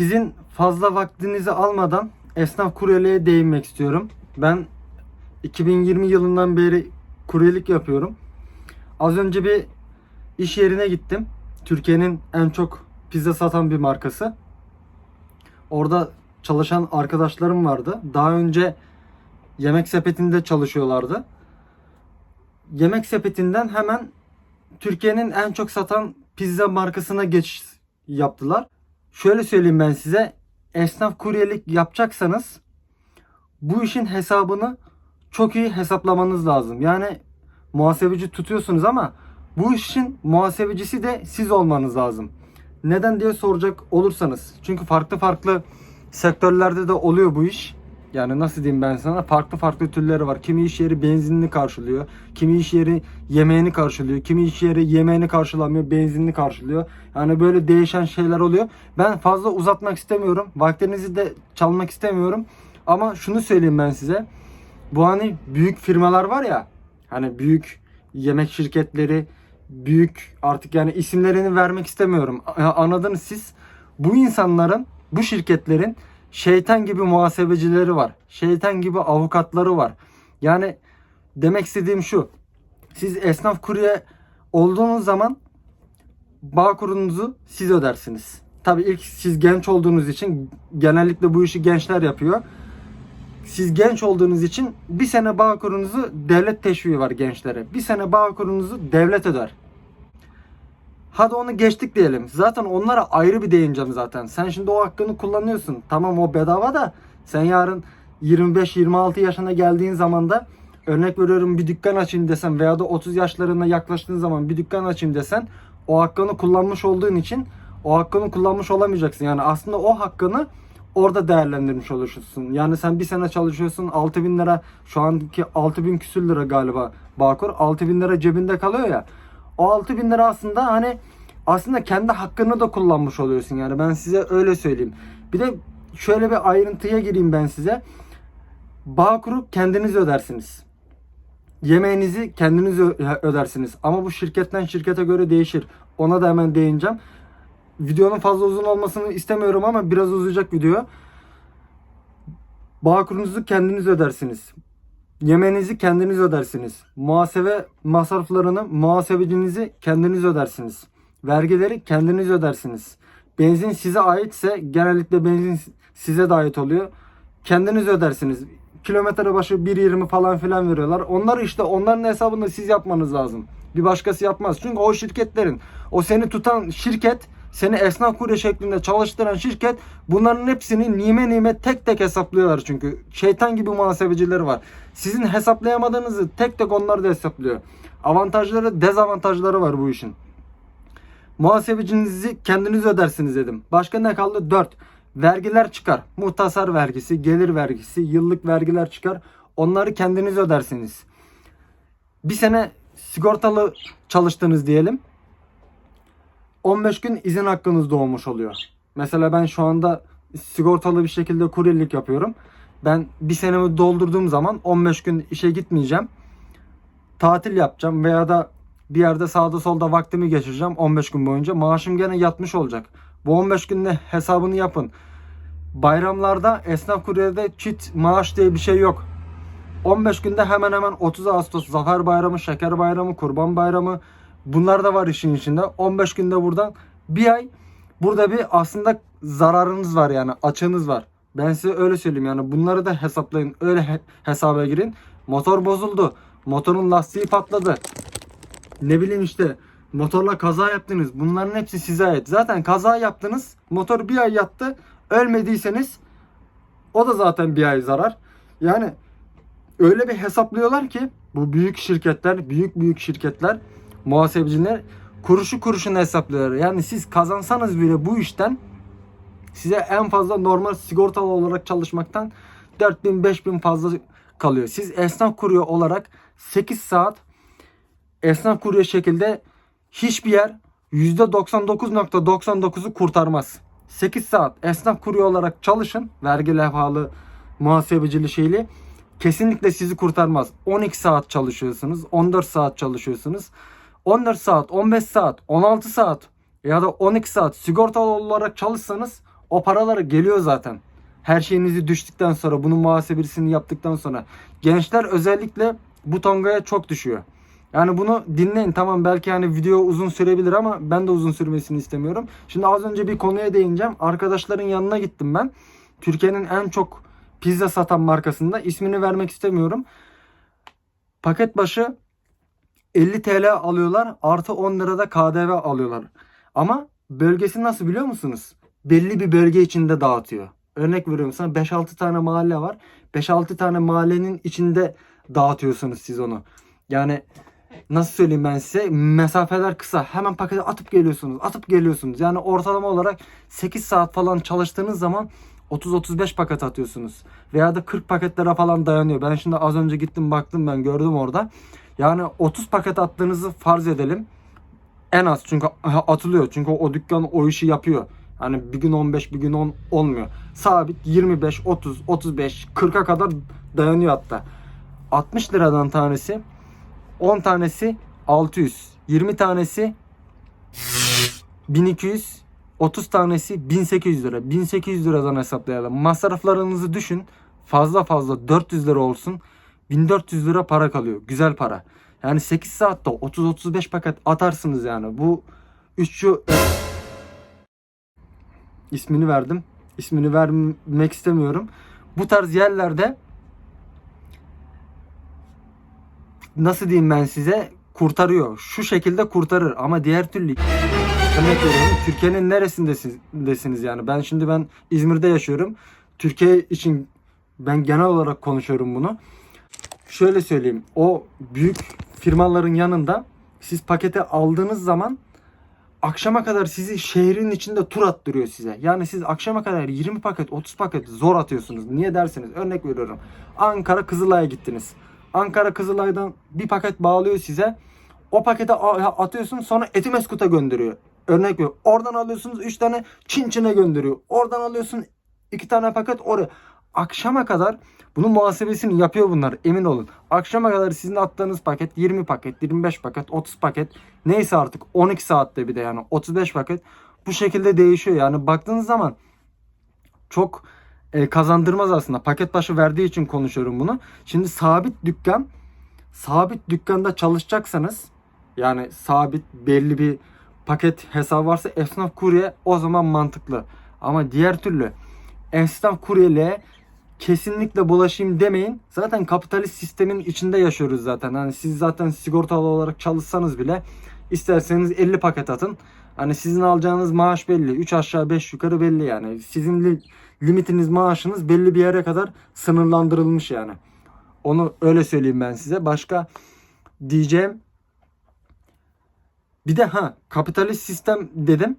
Sizin fazla vaktinizi almadan esnaf kuryeliğe değinmek istiyorum. Ben 2020 yılından beri kuryelik yapıyorum. Az önce bir iş yerine gittim. Türkiye'nin en çok pizza satan bir markası. Orada çalışan arkadaşlarım vardı. Daha önce yemek sepetinde çalışıyorlardı. Yemek sepetinden hemen Türkiye'nin en çok satan pizza markasına geçiş yaptılar. Şöyle söyleyeyim ben size. Esnaf kuryelik yapacaksanız bu işin hesabını çok iyi hesaplamanız lazım. Yani muhasebeci tutuyorsunuz ama bu işin muhasebecisi de siz olmanız lazım. Neden diye soracak olursanız. Çünkü farklı farklı sektörlerde de oluyor bu iş. Yani nasıl diyeyim ben sana farklı farklı türleri var. Kimi iş yeri benzinini karşılıyor. Kimi iş yeri yemeğini karşılıyor. Kimi iş yeri yemeğini karşılamıyor. Benzinini karşılıyor. Yani böyle değişen şeyler oluyor. Ben fazla uzatmak istemiyorum. Vaktinizi de çalmak istemiyorum. Ama şunu söyleyeyim ben size. Bu hani büyük firmalar var ya. Hani büyük yemek şirketleri, büyük artık yani isimlerini vermek istemiyorum. Anladınız siz. Bu insanların, bu şirketlerin şeytan gibi muhasebecileri var. Şeytan gibi avukatları var. Yani demek istediğim şu. Siz esnaf kurye olduğunuz zaman bağ kurunuzu siz ödersiniz. Tabii ilk siz genç olduğunuz için genellikle bu işi gençler yapıyor. Siz genç olduğunuz için bir sene bağ kurunuzu devlet teşviği var gençlere. Bir sene bağ kurunuzu devlet öder. Hadi onu geçtik diyelim. Zaten onlara ayrı bir değineceğim zaten. Sen şimdi o hakkını kullanıyorsun. Tamam o bedava da sen yarın 25-26 yaşına geldiğin zaman da örnek veriyorum bir dükkan açayım desen veya da 30 yaşlarına yaklaştığın zaman bir dükkan açayım desen o hakkını kullanmış olduğun için o hakkını kullanmış olamayacaksın. Yani aslında o hakkını orada değerlendirmiş olursun. Yani sen bir sene çalışıyorsun 6000 lira şu anki 6000 küsür lira galiba Bağkur 6000 lira cebinde kalıyor ya. O 6000 lira aslında hani aslında kendi hakkını da kullanmış oluyorsun yani ben size öyle söyleyeyim. Bir de şöyle bir ayrıntıya gireyim ben size. Bağkur'u kendiniz ödersiniz. Yemeğinizi kendiniz ödersiniz. Ama bu şirketten şirkete göre değişir. Ona da hemen değineceğim. Videonun fazla uzun olmasını istemiyorum ama biraz uzayacak video. Bağkur'unuzu kendiniz ödersiniz. Yemeğinizi kendiniz ödersiniz. Muhasebe masraflarını muhasebecinizi kendiniz ödersiniz. Vergileri kendiniz ödersiniz. Benzin size aitse genellikle benzin size de ait oluyor. Kendiniz ödersiniz. Kilometre başı 1.20 falan filan veriyorlar. Onlar işte onların hesabını siz yapmanız lazım. Bir başkası yapmaz. Çünkü o şirketlerin, o seni tutan şirket, seni esnaf kurye şeklinde çalıştıran şirket bunların hepsini nime nime tek tek hesaplıyorlar çünkü. Şeytan gibi muhasebecileri var. Sizin hesaplayamadığınızı tek tek onlar da hesaplıyor. Avantajları, dezavantajları var bu işin. Muhasebecinizi kendiniz ödersiniz dedim. Başka ne kaldı? 4. Vergiler çıkar. Muhtasar vergisi, gelir vergisi, yıllık vergiler çıkar. Onları kendiniz ödersiniz. Bir sene sigortalı çalıştınız diyelim. 15 gün izin hakkınız doğmuş oluyor. Mesela ben şu anda sigortalı bir şekilde kuryelik yapıyorum. Ben bir senemi doldurduğum zaman 15 gün işe gitmeyeceğim. Tatil yapacağım veya da bir yerde sağda solda vaktimi geçireceğim 15 gün boyunca. Maaşım gene yatmış olacak. Bu 15 günde hesabını yapın. Bayramlarda esnaf kuryede çit maaş diye bir şey yok. 15 günde hemen hemen 30 Ağustos, Zafer Bayramı, Şeker Bayramı, Kurban Bayramı bunlar da var işin içinde. 15 günde buradan bir ay burada bir aslında zararınız var yani açığınız var. Ben size öyle söyleyeyim yani bunları da hesaplayın. Öyle he- hesaba girin. Motor bozuldu. Motorun lastiği patladı. Ne bileyim işte motorla kaza yaptınız. Bunların hepsi size ait. Zaten kaza yaptınız. Motor bir ay yattı. Ölmediyseniz o da zaten bir ay zarar. Yani öyle bir hesaplıyorlar ki bu büyük şirketler, büyük büyük şirketler, muhasebeciler kuruşu kuruşuna hesaplıyorlar. Yani siz kazansanız bile bu işten size en fazla normal sigortalı olarak çalışmaktan 4000 5000 fazla kalıyor. Siz esnaf kurye olarak 8 saat esnaf kurye şekilde hiçbir yer %99.99'u kurtarmaz. 8 saat esnaf kurye olarak çalışın. Vergi levhalı, muhasebecili şeyli. Kesinlikle sizi kurtarmaz. 12 saat çalışıyorsunuz. 14 saat çalışıyorsunuz. 14 saat, 15 saat, 16 saat ya da 12 saat sigortalı olarak çalışsanız O paralar geliyor zaten. Her şeyinizi düştükten sonra bunun muhasebesini yaptıktan sonra gençler özellikle bu tongaya çok düşüyor. Yani bunu dinleyin tamam belki hani video uzun sürebilir ama ben de uzun sürmesini istemiyorum. Şimdi az önce bir konuya değineceğim. Arkadaşların yanına gittim ben. Türkiye'nin en çok pizza satan markasında ismini vermek istemiyorum. Paket başı 50 TL alıyorlar artı 10 lirada KDV alıyorlar. Ama bölgesi nasıl biliyor musunuz? Belli bir bölge içinde dağıtıyor. Örnek veriyorum sana 5-6 tane mahalle var. 5-6 tane mahallenin içinde dağıtıyorsunuz siz onu. Yani nasıl söyleyeyim ben size mesafeler kısa hemen paketi atıp geliyorsunuz atıp geliyorsunuz yani ortalama olarak 8 saat falan çalıştığınız zaman 30-35 paket atıyorsunuz veya da 40 paketlere falan dayanıyor ben şimdi az önce gittim baktım ben gördüm orada yani 30 paket attığınızı farz edelim en az çünkü atılıyor çünkü o dükkan o işi yapıyor Hani bir gün 15 bir gün 10 olmuyor. Sabit 25, 30, 35, 40'a kadar dayanıyor hatta. 60 liradan tanesi 10 tanesi 600. 20 tanesi 1200. 30 tanesi 1800 lira. 1800 liradan hesaplayalım. Masraflarınızı düşün. Fazla fazla 400 lira olsun. 1400 lira para kalıyor. Güzel para. Yani 8 saatte 30-35 paket atarsınız yani. Bu üççü ismini verdim. İsmini vermek istemiyorum. Bu tarz yerlerde nasıl diyeyim ben size kurtarıyor. Şu şekilde kurtarır ama diğer türlü örnek veriyorum Türkiye'nin neresindesiniz yani ben şimdi ben İzmir'de yaşıyorum. Türkiye için ben genel olarak konuşuyorum bunu. Şöyle söyleyeyim o büyük firmaların yanında siz pakete aldığınız zaman akşama kadar sizi şehrin içinde tur attırıyor size. Yani siz akşama kadar 20 paket 30 paket zor atıyorsunuz. Niye derseniz örnek veriyorum. Ankara Kızılay'a gittiniz. Ankara Kızılay'dan bir paket bağlıyor size. O pakete atıyorsun sonra Etimeskut'a gönderiyor. Örnek veriyorum. Oradan alıyorsunuz 3 tane Çin Çin'e gönderiyor. Oradan alıyorsun 2 tane paket oraya. Akşama kadar bunun muhasebesini yapıyor bunlar emin olun. Akşama kadar sizin attığınız paket 20 paket, 25 paket, 30 paket neyse artık 12 saatte bir de yani 35 paket bu şekilde değişiyor. Yani baktığınız zaman çok e, kazandırmaz aslında. Paket başı verdiği için konuşuyorum bunu. Şimdi sabit dükkan sabit dükkanda çalışacaksanız yani sabit belli bir paket hesabı varsa esnaf kurye o zaman mantıklı. Ama diğer türlü esnaf kuryeliğe kesinlikle bulaşayım demeyin. Zaten kapitalist sistemin içinde yaşıyoruz zaten. Hani siz zaten sigortalı olarak çalışsanız bile isterseniz 50 paket atın. Hani sizin alacağınız maaş belli. 3 aşağı 5 yukarı belli yani. Sizin li- limitiniz maaşınız belli bir yere kadar sınırlandırılmış yani. Onu öyle söyleyeyim ben size. Başka diyeceğim bir de ha kapitalist sistem dedim.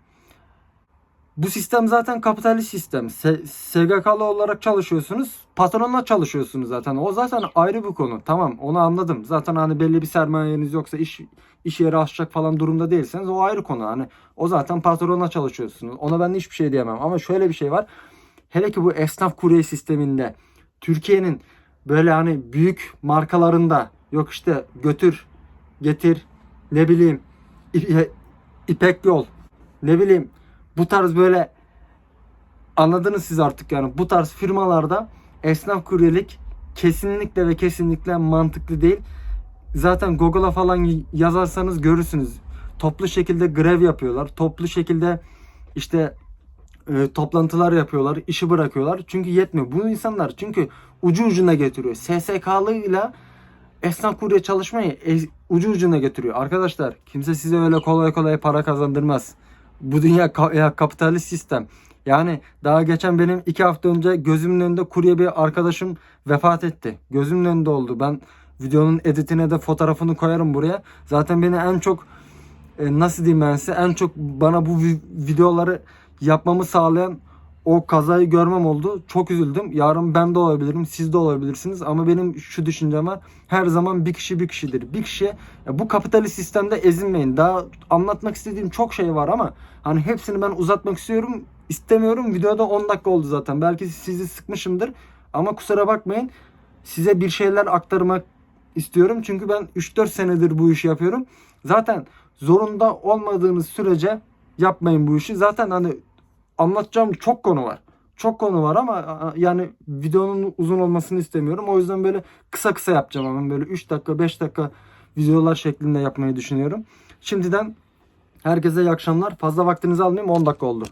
Bu sistem zaten kapitalist sistem. S- SGK'lı olarak çalışıyorsunuz. Patronla çalışıyorsunuz zaten. O zaten ayrı bir konu. Tamam onu anladım. Zaten hani belli bir sermayeniz yoksa iş iş yeri açacak falan durumda değilseniz o ayrı konu. Hani o zaten patronla çalışıyorsunuz. Ona ben hiçbir şey diyemem. Ama şöyle bir şey var. Hele ki bu esnaf kurye sisteminde Türkiye'nin böyle hani büyük markalarında yok işte götür getir ne bileyim İpek yol ne bileyim bu tarz böyle anladınız siz artık yani bu tarz firmalarda esnaf kuryelik kesinlikle ve kesinlikle mantıklı değil. Zaten Google'a falan yazarsanız görürsünüz. Toplu şekilde grev yapıyorlar. Toplu şekilde işte e, toplantılar yapıyorlar, işi bırakıyorlar. Çünkü yetmiyor. Bu insanlar çünkü ucu ucuna getiriyor. SSK'lıyla esnaf kurye çalışmayı ucu ucuna getiriyor. Arkadaşlar kimse size öyle kolay kolay para kazandırmaz. Bu dünya ka- ya, kapitalist sistem. Yani daha geçen benim iki hafta önce gözümün önünde kurye bir arkadaşım vefat etti. Gözümün önünde oldu. Ben videonun editine de fotoğrafını koyarım buraya. Zaten beni en çok e, nasıl diyeyim ben size en çok bana bu vi- videoları yapmamı sağlayan o kazayı görmem oldu. Çok üzüldüm. Yarın ben de olabilirim, siz de olabilirsiniz ama benim şu düşüncem var. Her zaman bir kişi bir kişidir. Bir kişiye ya bu kapitalist sistemde ezilmeyin. Daha anlatmak istediğim çok şey var ama hani hepsini ben uzatmak istiyorum. istemiyorum. Videoda 10 dakika oldu zaten. Belki sizi sıkmışımdır ama kusura bakmayın. Size bir şeyler aktarmak istiyorum. Çünkü ben 3-4 senedir bu işi yapıyorum. Zaten zorunda olmadığınız sürece yapmayın bu işi. Zaten hani anlatacağım çok konu var. Çok konu var ama yani videonun uzun olmasını istemiyorum. O yüzden böyle kısa kısa yapacağım ama böyle 3 dakika 5 dakika videolar şeklinde yapmayı düşünüyorum. Şimdiden herkese iyi akşamlar. Fazla vaktinizi almayayım 10 dakika oldu.